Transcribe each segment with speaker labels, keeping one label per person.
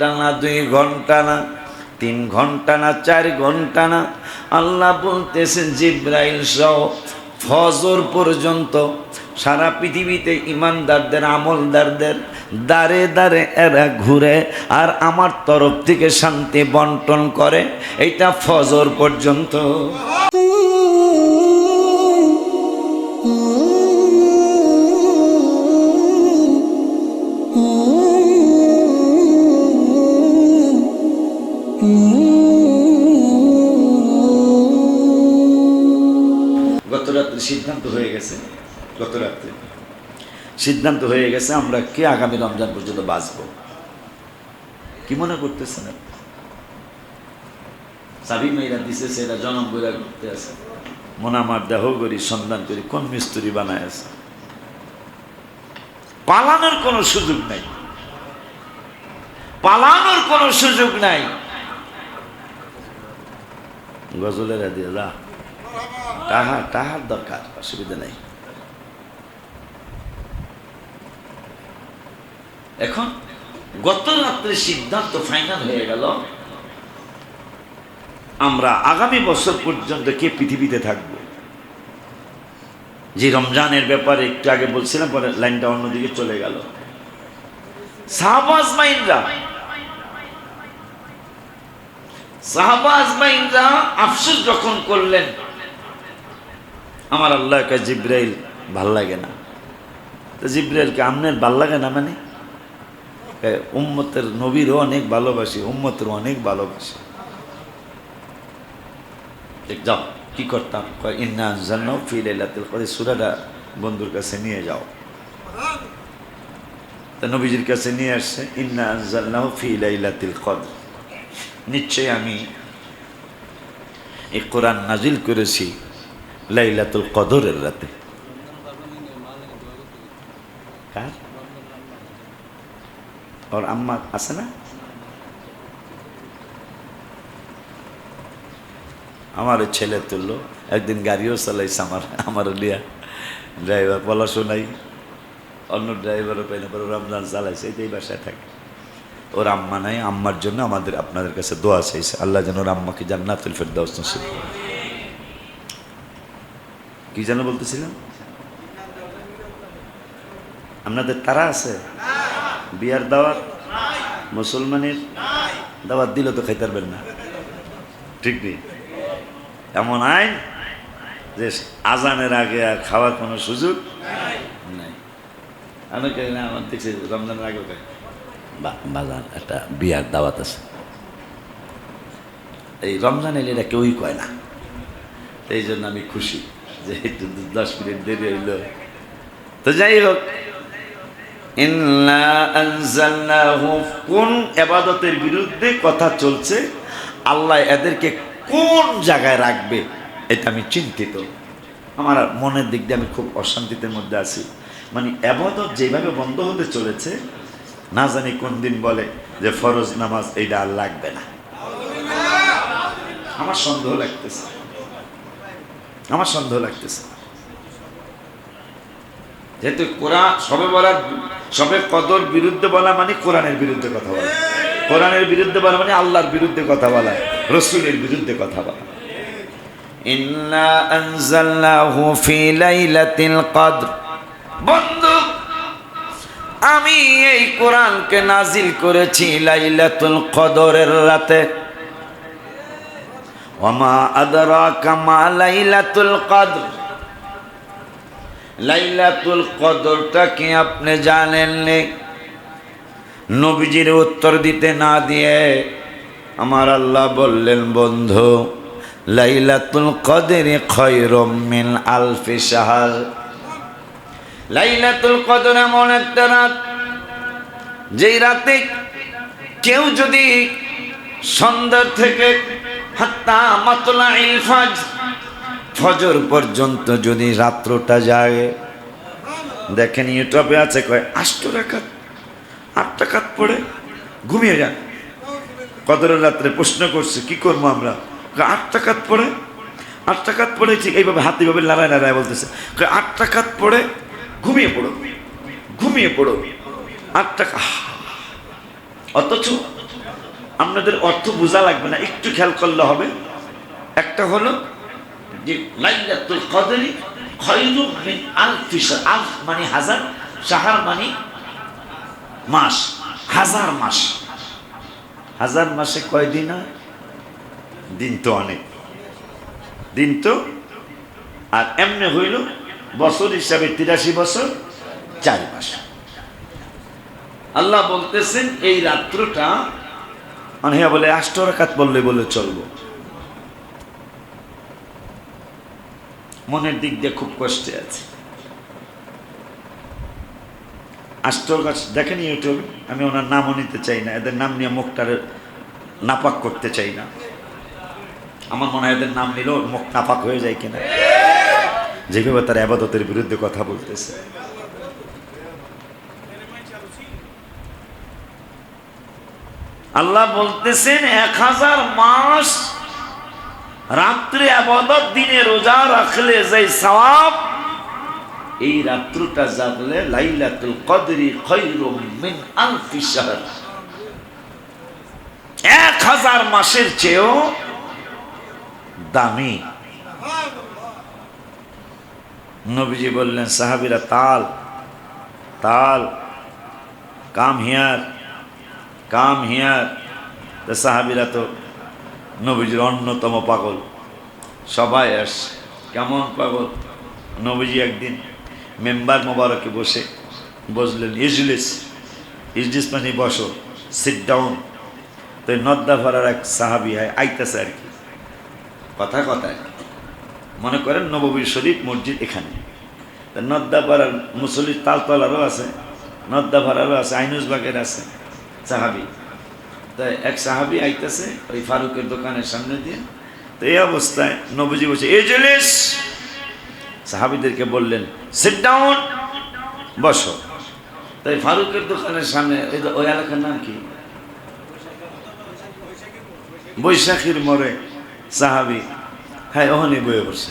Speaker 1: ঘণ্টা না দুই ঘণ্টা না তিন ঘণ্টা না চার ঘণ্টা না আল্লাহ বলতেছেন, জিব্রাইল সহ ফজর পর্যন্ত সারা পৃথিবীতে ইমানদারদের, আমলদারদের দাঁড়ে দাঁড়ে এরা ঘুরে আর আমার তরফ থেকে শান্তি বন্টন করে। এটা ফজর পর্যন্ত। সিদ্ধান্ত হয়ে গেছে গত রাত্রে সিদ্ধান্ত হয়ে গেছে, আমরা কে আগামী রমজান পর্যন্ত বাঁচব? কি মনে করতেছেন? চাবি মেয়েরা দিছে, সেটা জনম বইরা করতে আছে। মনে আমার দেহ করি, সন্ধান করি, কোন মিস্ত্রি বানায় আছে? পালানোর কোনো সুযোগ নাই। পালানোর কোনো সুযোগ নাই। গজলের দিয়ে যা টাহা টাহার দরকার, অসুবিধা নেই। এখন গত রাত্রে সিদ্ধান্ত ফাইনাল হয়ে গেল, আমরা আগামী বছর পর্যন্ত কে পৃথিবীতে থাকব? যে রমজানের ব্যাপারে একটু আগে বলছিলাম, পরে লাইনটা অন্যদিকে চলে গেল। সাহবাজ মাইনরা মাইনরা আফসোস যখন করলেন আমার আল্লাহকে জিব্রাইল, ভালো লাগে না। তো জিব্রাইলকে আমনের ভালো লাগে না মানে? উম্মতের নবীরও অনেক ভালোবাসি, উম্মতের অনেক ভালোবাসি। যাও, কি করতাম? ইন্না জান্নাও ফি লাইলাতুল কদর। সূরাটা বন্ধুর কাছে নিয়ে যাও। তা নবীজির কাছে নিয়ে আসছে, ইন্না আনজালনাহু ফি লাইলাতুল কদর। নিশ্চয়ই আমি এই কোরআন নাজিল করেছি। লাইলাতুল কদরের রাতে। কার? ওর আম্মা আছে না? আমার ছেলে তুললো। একদিন গাড়িও চালাইছে আমার আমার লিয়া। ড্রাইভার বলা শোনাই অন্য ড্রাইভারও পাই না, পরে রমজান চালাইছে, এই বাসায় থাকে। ওর আম্মা নাই, আম্মার জন্য আমাদের আপনাদের কাছে দোয়া চাইছে। আল্লাহ যেন ওর আম্মাকে জান্নাতুল ফেরদাউস নসিব। কি যেন বলতেছিলাম আপনাদের তারা আছে? বিয়ার দাওয়াত মুসলমানের দাওয়াত দিলে তো খাইতে পারবেন না। ঠিক নেই। এমন আইন যে আজানের আগে আর খাওয়ার কোনো সুযোগ নাই। আমি আমার দেখছি রমজানের আগে খাই। বাজার একটা বিয়ার দাওয়াত আছে। এই রমজান এলে এটা কেউই কয় না। এই জন্য আমি খুশি। যে একটু দশ মিনিট দেরি হইল তো যাই হোক কোন, এবাদতের বিরুদ্ধে কথা চলছে। আল্লাহ এদেরকে কোন জায়গায় রাখবে, এটা আমি চিন্তিত। আমার মনের দিক দিয়ে আমি খুব অশান্তিতে মধ্যে আছি। মানে এবাদত যেভাবে বন্ধ হতে চলেছে, না জানি কোন দিন বলে যে ফরজ নামাজ এইটা আর লাগবে না। আমার সন্দেহ লাগতেছে। আমার সন্দেহ লাগতেছে। যেহেতু কোরআন, সবে বলার, সবে কদর বিরুদ্ধে বলা মানে কোরআনের বিরুদ্ধে কথা বলা। কোরআনের বিরুদ্ধে বলা মানে আল্লাহর বিরুদ্ধে কথা বলা, রসুলের বিরুদ্ধে কথা বলা। ইন্না আনজালনাহু ফি লাইলাতিল কদর। বন্ধু, আমি এই কোরআনকে নাজিল করেছি লাইলাতুল কদরের রাতে। ওমা আদরাকা মা লাইলাতুল কদর। লাইলাতুল আপনি জানেননি? নবীজির উত্তর দিতে না দিয়ে আমার আল্লাহ বললেন, বন্ধু, লাইলাতুল কদরে খয়রম মিন আলফি শাহর। লাইলাতুল কদর এমন একটা রাত, যেই রাতে কেউ যদি সন্ধ্যার থেকে হাত্তা মাতলা ইলফাজ ফজর পর্যন্ত যদি রাত্রটা যায়, দেখেন ইউটিউবে আছে কয়, আষ্ট রাখাত আট টাকাত পড়ে ঘুমিয়ে যান। কদরের রাত্রে প্রশ্ন করছে, কি করব আমরা? আট টাকাত পড়ে? আট টাকাত পড়ে ঠিক এইভাবে হাত এইভাবে লড়ায় লড়ায় বলতেছে। আট টাকাত পড়ে ঘুমিয়ে পড়ো ঘুমিয়ে পড়ো। আট টাকা অথচ আপনাদের অর্থ বোঝা লাগবে না, একটু খেয়াল করলে হবে। একটা হলো যে মিন হাজার মানে মাস, হাজার মাস। হাজার মাসে দিন তো অনেক। দিন তো, আর এমনি হইল বছর হিসাবে তিরাশি বছর, চার মাস। আল্লাহ বলতেছেন, এই রাত্রটা অনেক বলে আষ্টরাকাত বললে বলে চলবো। মনের দিক দিয়ে খুব কষ্টে আছে। আষ্টর গাছ দেখেন ইউটিউব? আমি ওনার নামও নিতে চাই না, এদের নাম নিয়ে মুখটারে নাপাক করতে চাই না। আমার মনে হয় এদের নাম নিলেও মুখ নাপাক হয়ে যায় কিনা। যেভাবে তার আবাদতের বিরুদ্ধে কথা বলতেছে। আল্লাহ বলতেছেন, এক হাজার মাস রাত্রে আবাদত, দিনে রোজা রাখলে যে সওয়াব এই রাত্রটা জাগলে লাইলাতুল কদরি খৈরুম মিন আলফি এক হাজার মাসের চেয়েও দামি। নবীজি বললেন, সাহাবিরা তাল তাল, কাম হিয়ার কাম হিয়ার তো সাহাবিরা তো নবীজির অন্যতম পাগল। সবাই আস কেমন পাগল? নবীজি একদিন মেম্বার মোবারকে বসে বসলেন, ইজলিস ইজলিস মানে বসো সিট ডাউন তো এই নদ্দাফাড়ার এক সাহাবি হয় আইতাছে আর কি। কথা কথায়। মনে করেন নববীর শরীফ মসজিদ এখানে। তা নদ্দাপাড়ার মুসল্লির তালতলারও আছে নদ্দাপাড়ারও আছে আইনুসবাগের আছে। সাহাবি। তাই এক সাহাবি আইতেছে ওই ফারুকের দোকানের সামনে দিয়ে। তো এই অবস্থায় নবীজি বলছে, এই জলিস! সাহাবিদেরকে বললেন সিট ডাউন বসো। তাই ফারুকের দোকানের সামনে, ওই এলাকার নাম কি? বৈশাখীর মোড়ে সাহাবি হ্যাঁ ওখানে বয়ে বসে।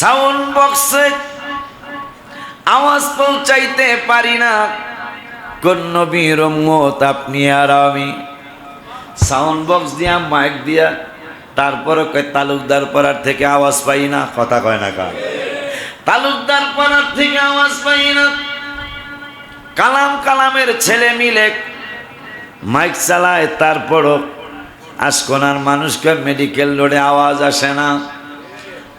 Speaker 1: সাউন্ড বক্সে আওয়াজ পৌঁছাইতে পারি না। কোন নবীর উম্মত আপনি আর আমি। সাউন্ড বক্স দিয়া মাইক দিয়া, তারপরে তালুকদার পাড়ার থেকে আওয়াজ পাই না, কথা কয় না কার। তালুকদার পাড়ার থেকে আওয়াজ পাই না। কালাম কালামের ছেলে মিলে মাইক চালায়, তারপরও আসকোনার মানুষকে মেডিকেল রোডে আওয়াজ আসে না।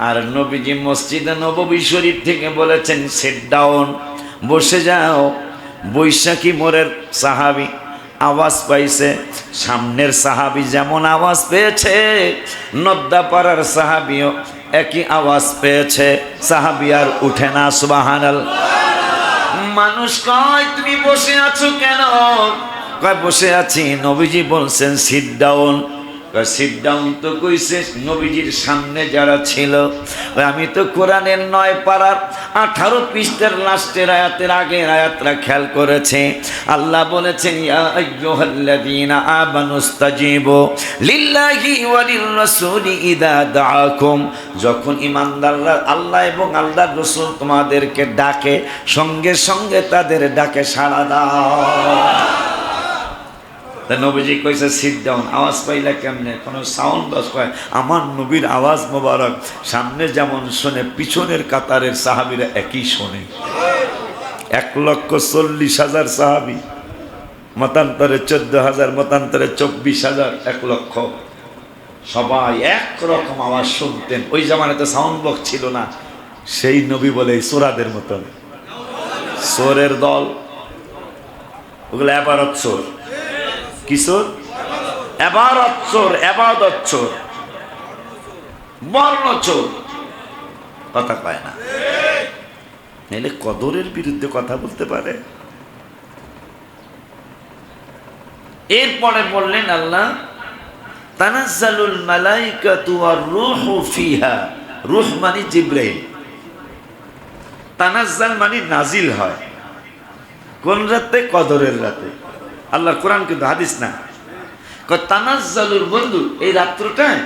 Speaker 1: আর নবীজি মসজিদে নববী শরীফ থেকে বলেছেন সেট ডাউন বসে যাও। বৈশাখী মোড়ের সাহাবি আওয়াজ পাইছে, সামনের সাহাবি যেমন আওয়াজ পেয়েছে, নদ্দাপাড়ার সাহাবিও একই আওয়াজ পেয়েছে, সাহাবি আর উঠে না সুবাহানাল মানুষ কয়, তুমি বসে আছো কেন? কয়, বসে আছি। নবীজি বলছেন সিট ডাউন সিট ডাউন তো কইছে নবীজির সামনে যারা ছিল। আমি তো কোরআনের নয় পাড়ার আঠারো পৃষ্ঠের লাস্টের আয়াতের আগের আয়াতরা খেয়াল করেছে। আল্লাহ বলেছেন যখন ইমানদাররা আল্লাহ এবং আল্লাহ রসুল তোমাদেরকে ডাকে, সঙ্গে সঙ্গে তাদের ডাকে সাড়া দাও। তা নবীজি কইছে সিট ডাউন আওয়াজ পাইলা কেমনে? কোনো সাউন্ড বাস কয়, আমার নবীর আওয়াজ মোবারক। সামনে যেমন শোনে, পিছনের কাতারের সাহাবিরা একই শোনে। এক লক্ষ চল্লিশ হাজার সাহাবি, মতান্তরে চোদ্দ হাজার, মতান্তরে চব্বিশ হাজার, এক লক্ষ। সবাই এক রকম আওয়াজ শুনতেন। ওই জামানে তো সাউন্ড বক্স ছিল না। সেই নবী বলে সোরাদের মতন। সোরের দল, ওগুলো এবারত চোর কিশোর এবারত চোর এবাদত চোর বর্ণ চোর কথা পায় না। নাইলে কদরের বিরুদ্ধে কথা বলতে পারে। এরপরে বললেন আল্লাহ, তানাজ্জালুল মালাইকাতু ওয়ার রূহু ফিহা। রূহ মানে জিব্রাইল। তানাজ্জাল মানে নাজিল হয়। কোন রাতে? কদরের রাতে। আল্লাহর কোরআন কিন্তু হাদিস না। তানাজ্জালুর বন্ধু, এই রাত্রটায়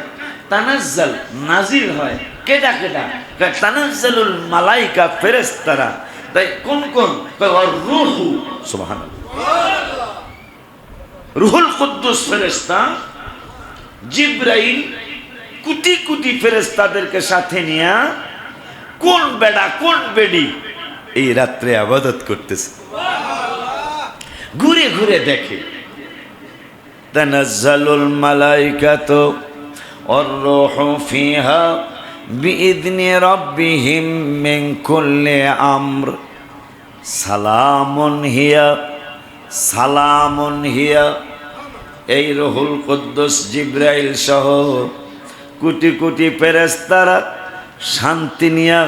Speaker 1: তানাজ্জাল নাজিল হয়। কেডা কেডা? তানাজ্জালুল মালাইকা, ফেরেশতারা। তাই কোন কোন? রূহু। সুবহানাল্লাহ। রুহুল কুদ্দুস ফেরেস্তা জিব্রাইল কুটি কুটি ফেরেস্তাদেরকে সাথে নিয়ে কোন বেডা, কোন বেডি এই রাত্রে আবাদত করতেছে। ঘুরে ঘুরে দেখে। তানাজ্জালুল মালাইকাতু অর্রুহু ফিহা বিইذن রাব্বিহিম মিন কুল্লি আমর। সালামুন হিয়া সালামুন হিয়া। এই রহুল কুদ্দুস জিব্রাইল সহ কোটি কোটি ফেরেশতারা শান্তি নিয়া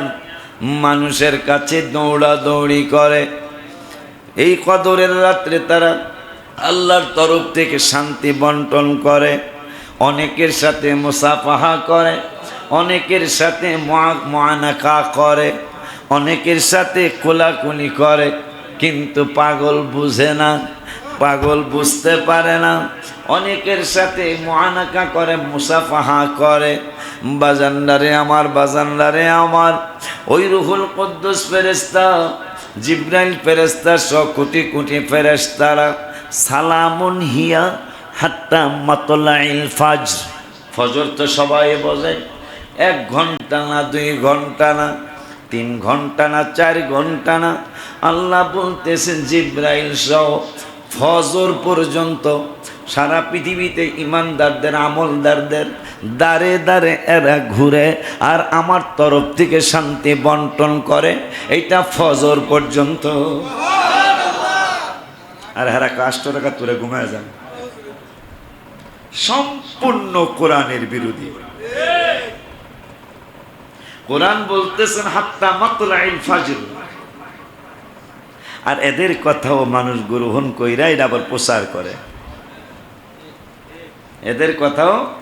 Speaker 1: মানুষের কাছে দৌড়াদৌড়ি করে। এই কদরের রাত্রে তারা আল্লাহর তরফ থেকে শান্তি বন্টন করে, অনেকের সাথে মুসাফাহা করে, অনেকের সাথে মহানাকা করে, অনেকের সাথে কোলাকুলি করে, কিন্তু পাগল বুঝে না, পাগল বুঝতে পারে না। অনেকের সাথে মহানাকা করে, মুসাফাহা করে বাজান্ডারে আমার বাজান্ডারে আমার, ওই রুহুল কদ্দুস ফেরেস্তা জিব্রাইল ফেরেস্তা স কোটি কোটি ফেরেস্তারা সালামুন হিয়া হাত্তা মাতলাইল ফাজ ফজর তো সবাই বোঝে, এক ঘণ্টা না, দুই ঘণ্টা না, তিন ঘণ্টা না, চার ঘণ্টা না। আল্লাহ বলতেছেন, জিব্রাইল সহ, ফজর পর্যন্ত সারা পৃথিবীতে ইমানদারদের, আমলদারদের দাঁড়ে দাঁড়ে এরা ঘুরে আর আমার তরফ থেকে শান্তি বন্টন করে। এইটা ফজর পর্যন্ত। আর হেরা কাষ্ট রেখা তোরে ঘুমায় যান। সম্পূর্ণ কোরআনের বিরোধী। কোরআন বলতেছেন, হাত্তা মাতলাইল ফাজর। আর এদের কথাও মানুষ গ্রহণ কইরা এটা আবার প্রচার করে। এদের কথাও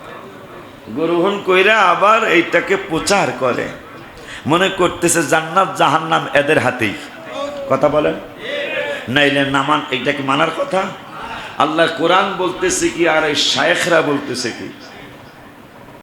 Speaker 1: গ্রহণ কইরা আবার এইটাকে প্রচার করে। মনে করতেছে জান্নাত জাহান্নাম এদের হাতেই। কথা বলেন। নাইলে নামান এইটা কি মানার কথা? আল্লাহ কোরআন বলতেছে কি আর এই শায়েখরা বলতেছে কি?